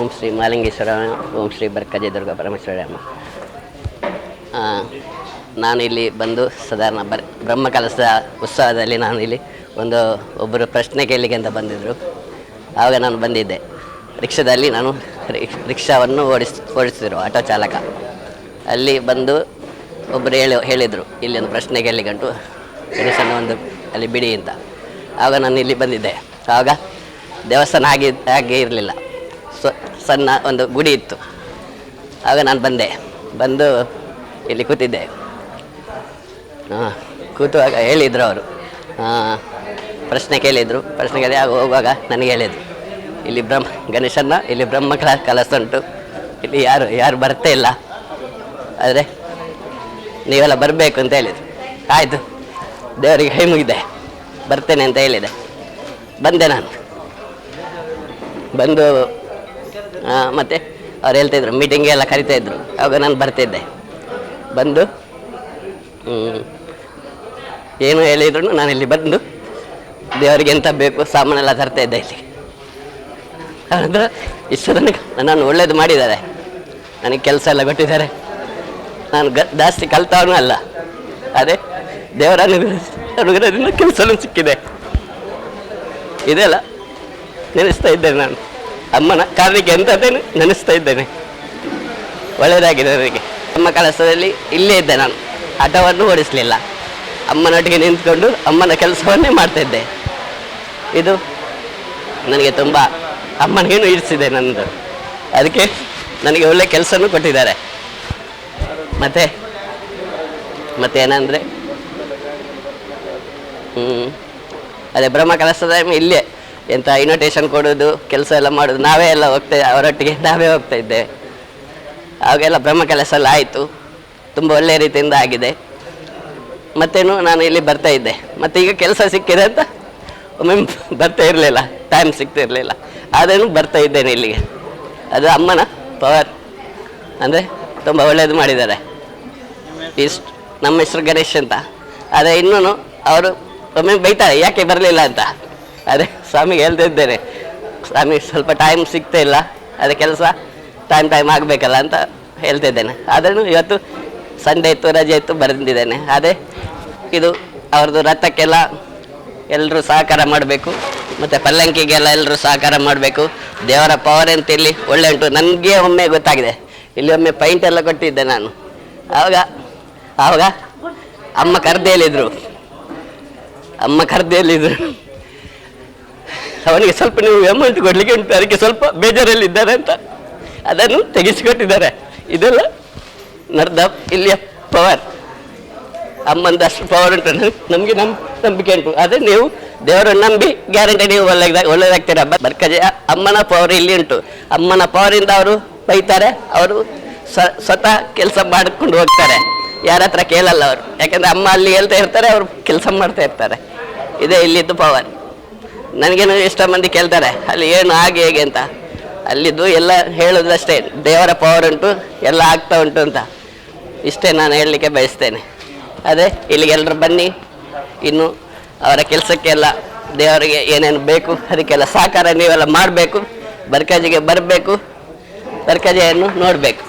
ಓಂ ಶ್ರೀ ಮಾಲಿಂಗೇಶ್ವರ, ಓಂ ಶ್ರೀ ಬರ್ಕಜೆ ದುರ್ಗ ಪರಮೇಶ್ವರಮ್ಮ ನಾನಿಲ್ಲಿ ಬಂದು ಸಾಧಾರಣ ಬರ್ ಬ್ರಹ್ಮಕಲಸದ ಉತ್ಸವದಲ್ಲಿ ನಾನು ಇಲ್ಲಿ ಒಂದು ಒಬ್ಬರು ಪ್ರಶ್ನೆ ಕೇಳಲಿಕ್ಕೆ ಅಂತ ಬಂದಿದ್ದರು ಆವಾಗ ನಾನು ಬಂದಿದ್ದೆ. ರಿಕ್ಷಾದಲ್ಲಿ ನಾನು ರಿಕ್- ರಿಕ್ಷಾವನ್ನು ಓಡಿಸ್, ಓಡಿಸ್ತಿದ್ರು, ಆಟೋ ಚಾಲಕ. ಅಲ್ಲಿ ಬಂದು ಒಬ್ಬರು ಹೇಳಿ ಹೇಳಿದರು, ಇಲ್ಲಿ ಒಂದು ಪ್ರಶ್ನೆ ಕೇಳಲಿಕ್ಕಂಟು ಗಣೇಶನ ಒಂದು ಅಲ್ಲಿ ಬಿಡಿ ಅಂತ. ಆಗ ನಾನು ಇಲ್ಲಿ ಬಂದಿದ್ದೆ. ಆಗ ದೇವಸ್ಥಾನ ಆಗಿ ಹಾಗೆ ಇರಲಿಲ್ಲ. ಸೊ ಸಣ್ಣ ಒಂದು ಗುಡಿ ಇತ್ತು. ಆಗ ನಾನು ಬಂದೆ. ಬಂದು ಇಲ್ಲಿ ಕೂತಿದ್ದೆ. ಹಾಂ ಕೂತುವಾಗ ಹೇಳಿದರು ಅವರು. ಪ್ರಶ್ನೆ ಕೇಳಿದರು. ಪ್ರಶ್ನೆ ಕೇಳಿ ಆಗ ಹೋಗುವಾಗ ನನಗೆ ಹೇಳಿದರು. ಇಲ್ಲಿ ಬ್ರಹ್ಮ ಗಣೇಶನ ಇಲ್ಲಿ ಬ್ರಹ್ಮ ಕಲ ಕಲಸ ಉಂಟು ಇಲ್ಲಿ ಯಾರು ಯಾರು ಬರ್ತಾ ಇಲ್ಲ. ಆದರೆ ನೀವೆಲ್ಲ ಬರಬೇಕು ಅಂತ ಹೇಳಿದರು. ಆಯಿತು, ದೇವರಿಗೆ ಹೈ ಮುಗಿದೆ. ಬರ್ತೇನೆ ಅಂತ ಹೇಳಿದೆ. ಬಂದೆ ನಾನು. ಬಂದು ಮತ್ತೆ ಅವ್ರು ಹೇಳ್ತಾಯಿದ್ರು ಮೀಟಿಂಗ್ ಎಲ್ಲ ಕರಿತಾ ಇದ್ರು. ಆವಾಗ ನಾನು ಬರ್ತಿದ್ದೆ ಬಂದು ಏನು ಹೇಳಿದ್ರು ನಾನು ಇಲ್ಲಿ ಬಂದು, ದೇವರಿಗೆ ಎಂತ ಬೇಕು, ಸಾಮಾನೆಲ್ಲ ತರ್ತಾ ಇದ್ದೆ ಇಲ್ಲಿ. ಅವ್ರ ಇಷ್ಟು ನನಗೆ ನನ್ನನ್ನು ಒಳ್ಳೇದು ಮಾಡಿದ್ದಾರೆ. ನನಗೆ ಕೆಲಸ ಎಲ್ಲ ಕೊಟ್ಟಿದ್ದಾರೆ. ನಾನು ಗ, ಜಾಸ್ತಿ ಕಲ್ತವನು ಅಲ್ಲ. ಅದೇ ದೇವರ ಅನುಗ್ರಹ ಅನುಗ್ರಹದಿಂದ ಕೆಲಸನೂ ಸಿಕ್ಕಿದೆ. ಇದೆಲ್ಲ ನೆನೆಸ್ತಾ ಇದ್ದೇನೆ ನಾನು. ಅಮ್ಮನ ಕಾರ್ಯಕ್ಕೆ ಎಂಥದ್ದೇನು ನೆನೆಸ್ತಾ ಇದ್ದೇನೆ. ಒಳ್ಳೆಯದಾಗಿದೆ ನನಗೆ ಅಮ್ಮ ಕೆಲಸದಲ್ಲಿ ಇಲ್ಲೇ ಇದ್ದೆ ನಾನು. ಆಟವನ್ನು ಓಡಿಸಲಿಲ್ಲ. ಅಮ್ಮನೊಟ್ಟಿಗೆ ನಿಂತ್ಕೊಂಡು ಅಮ್ಮನ ಕೆಲಸವನ್ನೇ ಮಾಡ್ತಾ ಇದ್ದೆ. ಇದು ನನಗೆ ತುಂಬ ಅಮ್ಮನಿಗೇನು ಇರಿಸಿದೆ ನನ್ನದು. ಅದಕ್ಕೆ ನನಗೆ ಒಳ್ಳೆ ಕೆಲಸನೂ ಕೊಟ್ಟಿದ್ದಾರೆ. ಮತ್ತು ಮತ್ತೇನಂದರೆ ಹ್ಞೂ ಅದೇ ಬ್ರಹ್ಮ ಕಲಸದ ಇಲ್ಲೇ ಎಂತ ಇನ್ವಿಟೇಷನ್ ಕೊಡೋದು, ಕೆಲಸ ಎಲ್ಲ ಮಾಡೋದು, ನಾವೇ ಎಲ್ಲ ಹೋಗ್ತಾ, ಅವರೊಟ್ಟಿಗೆ ನಾವೇ ಹೋಗ್ತಾ ಇದ್ದೇವೆ ಆವಾಗೆಲ್ಲ ಬ್ರಹ್ಮ ಕೆಲಸ ಎಲ್ಲ ಆಯಿತು, ತುಂಬ ಒಳ್ಳೆಯ ರೀತಿಯಿಂದ ಆಗಿದೆ. ಮತ್ತೇನು, ನಾನು ಇಲ್ಲಿ ಬರ್ತಾ ಇದ್ದೆ. ಮತ್ತು ಈಗ ಕೆಲಸ ಸಿಕ್ಕಿದೆ ಅಂತ ಒಮ್ಮೆ ಬರ್ತಾ ಇರಲಿಲ್ಲ ಟೈಮ್ ಸಿಗ್ತಿರಲಿಲ್ಲ ಆದ್ರೂ ಬರ್ತಾ ಇದ್ದೇನೆ ಇಲ್ಲಿಗೆ. ಅದು ಅಮ್ಮನ ಪವರ್ ಅಂದರೆ ತುಂಬ ಒಳ್ಳೆಯದು ಮಾಡಿದ್ದಾರೆ. ಇಷ್ಟು ನಮ್ಮ ಹೆಸರು ಗಣೇಶ್ ಅಂತ. ಆದರೆ ಇನ್ನೂ ಅವರು ಒಮ್ಮೆ ಬೈತಾರೆ, ಯಾಕೆ ಬರಲಿಲ್ಲ ಅಂತ? ಅದೇ ಸ್ವಾಮಿಗೆ ಹೇಳ್ತಾ ಇದ್ದೇನೆ, ಸ್ವಾಮಿ ಸ್ವಲ್ಪ ಟೈಮ್ ಸಿಗ್ತಾ ಇಲ್ಲ, ಅದೇ ಕೆಲಸ ಟೈಮ್ ಟೈಮ್ ಆಗಬೇಕಲ್ಲ ಅಂತ ಹೇಳ್ತಿದ್ದೇನೆ ಆದ್ರೂ ಇವತ್ತು ಸಂಡೆ ಇತ್ತು, ರಜೆ ಇತ್ತು, ಬರೆದಿದ್ದೇನೆ. ಅದೇ ಇದು ಅವ್ರದ್ದು ರಥಕ್ಕೆಲ್ಲ ಎಲ್ಲರೂ ಸಹಕಾರ ಮಾಡಬೇಕು, ಮತ್ತು ಪಲ್ಲಂಕಿಗೆಲ್ಲ ಎಲ್ಲರೂ ಸಹಕಾರ ಮಾಡಬೇಕು. ದೇವರ ಪವರ್ ಅಂತ ಇಲ್ಲಿ ಒಳ್ಳೆ ಉಂಟು. ನನಗೆ ಒಮ್ಮೆ ಗೊತ್ತಾಗಿದೆ. ಇಲ್ಲಿ ಒಮ್ಮೆ ಪೈಂಟ್ ಎಲ್ಲ ಕೊಟ್ಟಿದ್ದೆ ನಾನು. ಆವಾಗ ಆವಾಗ ಅಮ್ಮ ಕರೆದು ಹೇಳಿದ್ರು ಅಮ್ಮ ಕರೆದು ಹೇಳಿದ್ರು ಅವನಿಗೆ ಸ್ವಲ್ಪ ನೀವು ಅಮೌಂಟ್ ಕೊಡ್ಲಿಕ್ಕೆ ಉಂಟು, ಅದಕ್ಕೆ ಸ್ವಲ್ಪ ಬೇಜಾರಲ್ಲಿದ್ದಾರೆ ಅಂತ. ಅದನ್ನು ತೆಗೆಸಿಕೊಟ್ಟಿದ್ದಾರೆ. ಇದೆಲ್ಲ ನಡೆದ ಇಲ್ಲಿಯ ಪವರ್ ಅಮ್ಮಂದು ಅಷ್ಟು ಪವರ್ ಉಂಟು. ನಮಗೆ ನಮ್, ನಂಬಿಕೆ ಉಂಟು. ಅದೇ ನೀವು ದೇವರನ್ನು ನಂಬಿ ಗ್ಯಾರಂಟಿ ನೀವು ಒಳ್ಳೆದಾಗ ಒಳ್ಳೆಯದಾಗ್ತೀರ ಬರ್ಕಜೆ ಅಮ್ಮನ ಪವರ್ ಇಲ್ಲಿ ಉಂಟು. ಅಮ್ಮನ ಪವರಿಂದ ಅವರು ಬೈತಾರೆ, ಅವರು ಸ್ವತಃ ಕೆಲಸ ಮಾಡಿಕೊಂಡು ಹೋಗ್ತಾರೆ. ಯಾರ ಹತ್ರ ಕೇಳಲ್ಲ ಅವರು. ಯಾಕಂದ್ರೆ ಅಮ್ಮ ಅಲ್ಲಿ ಹೇಳ್ತಾ ಇರ್ತಾರೆ, ಅವರು ಕೆಲಸ ಮಾಡ್ತಾ ಇರ್ತಾರೆ. ಇದೇ ಇಲ್ಲಿದ್ದು ಪವರ್ ನನಗೇನು ಎಷ್ಟೋ ಮಂದಿ ಕೇಳ್ತಾರೆ, ಅಲ್ಲಿ ಏನು, ಹಾಗೆ ಹೇಗೆ ಅಂತ. ಅಲ್ಲಿದ್ದು ಎಲ್ಲ ಹೇಳೋದು ಅಷ್ಟೇ ದೇವರ ಪವರ್ ಉಂಟು, ಎಲ್ಲ ಆಗ್ತಾ ಉಂಟು ಅಂತ. ಇಷ್ಟೇ ನಾನು ಹೇಳಲಿಕ್ಕೆ ಬಯಸ್ತೇನೆ. ಅದೇ ಇಲ್ಲಿಗೆಲ್ಲರೂ ಬನ್ನಿ. ಇನ್ನು ಅವರ ಕೆಲಸಕ್ಕೆಲ್ಲ ದೇವರಿಗೆ ಏನೇನು ಬೇಕು, ಅದಕ್ಕೆಲ್ಲ ಸಹಕಾರ ನೀವೆಲ್ಲ ಮಾಡಬೇಕು, ಬರ್ಕಾಜಿಗೆ ಬರಬೇಕು, ಬರ್ಕಜೆಯನ್ನು ನೋಡಬೇಕು.